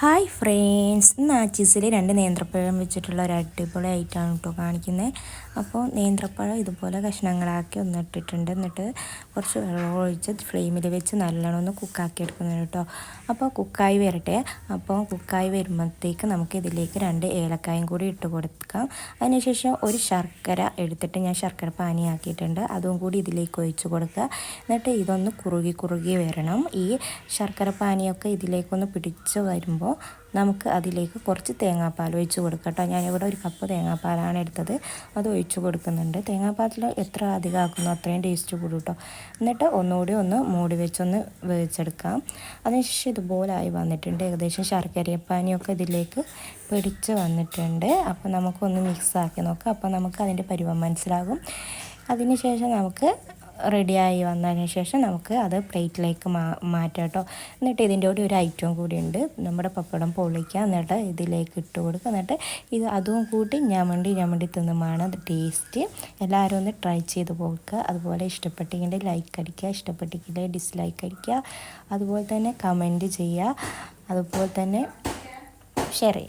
Hi friends ഇന്ന് ആച്ചീസിൽ രണ്ട് നേന്ത്രപ്പഴം വെച്ചിട്ടുള്ള ഒരു അടിപൊളി ഐറ്റമാണ് കേട്ടോ കാണിക്കുന്നത് അപ്പോൾ നേന്ത്രപ്പഴം ഇതുപോലെ കഷ്ണങ്ങളാക്കി ഒന്ന് ഇട്ടിട്ടുണ്ട്. എന്നിട്ട് കുറച്ച് വെള്ളം ഒഴിച്ച് ഫ്ലെയിമിൽ വെച്ച് നല്ലോണം ഒന്ന് കുക്കാക്കി എടുക്കുന്നത് കേട്ടോ അപ്പോൾ കുക്കായി വരട്ടെ. അപ്പോൾ കുക്കായി വരുമ്പോഴത്തേക്ക് നമുക്ക് ഇതിലേക്ക് രണ്ട് ഏലക്കായും കൂടി ഇട്ട് കൊടുക്കാം. അതിനുശേഷം ഒരു ശർക്കര എടുത്തിട്ട് ഞാൻ ശർക്കര പാനിയാക്കിയിട്ടുണ്ട്. അതും കൂടി ഇതിലേക്ക് ഒഴിച്ച് കൊടുക്കുക. എന്നിട്ട് ഇതൊന്ന് കുറുകി കുറുകി വരണം. ഈ ശർക്കര പാനിയൊക്കെ ഇതിലേക്കൊന്ന് പിടിച്ച് വരുമ്പോൾ നമുക്ക് അതിലേക്ക് കുറച്ച് തേങ്ങാപ്പാൽ ഒഴിച്ച് കൊടുക്കാം കേട്ടോ. ഞാനിവിടെ ഒരു കപ്പ് തേങ്ങാപ്പാലാണ് എടുത്തത്. അത് ഒഴിച്ച് കൊടുക്കുന്നുണ്ട്. തേങ്ങാപ്പാലിൽ എത്ര അധികം ആക്കുന്നു അത്രയും ടേസ്റ്റ് കൂടും കേട്ടോ. എന്നിട്ട് ഒന്നുകൂടി ഒന്ന് മൂടി വെച്ചൊന്ന് വേവിച്ചെടുക്കാം. അതിനുശേഷം ഇതുപോലായി വന്നിട്ടുണ്ട്. ഏകദേശം ശർക്കരപ്പാനിയൊക്കെ ഇതിലേക്ക് പിടിച്ച് വന്നിട്ടുണ്ട്. അപ്പോൾ നമുക്കൊന്ന് മിക്സ് ആക്കി നോക്കാം. അപ്പോൾ നമുക്ക് അതിന്റെ പരുവം മനസ്സിലാകും. അതിനുശേഷം നമുക്ക് റെഡിയായി വന്നതിന് ശേഷം നമുക്ക് അത് പ്ലേറ്റിലേക്ക് മാ മാറ്റാം കേട്ടോ എന്നിട്ട് ഇതിന്റെ കൂടി ഒരു ഐറ്റം കൂടി ഉണ്ട്. നമ്മുടെ പപ്പടം പൊളിക്കുക എന്നിട്ട് ഇതിലേക്ക് ഇട്ട് കൊടുക്കുക. എന്നിട്ട് ഇത് അതും കൂട്ടി ഞമണ്ടി ഞമണ്ടി തിന്നുമാണ് ടേസ്റ്റ്. എല്ലാവരും ഒന്ന് ട്രൈ ചെയ്ത് പോക്കുക അതുപോലെ ഇഷ്ടപ്പെട്ടെങ്കിൽ ലൈക്ക് അടിക്കുക. ഇഷ്ടപ്പെട്ടെങ്കിൽ ഡിസ്ലൈക്ക് അടിക്കുക. അതുപോലെ തന്നെ കമന്റ് ചെയ്യുക. അതുപോലെ തന്നെ ഷെയർ ചെയ്യുക.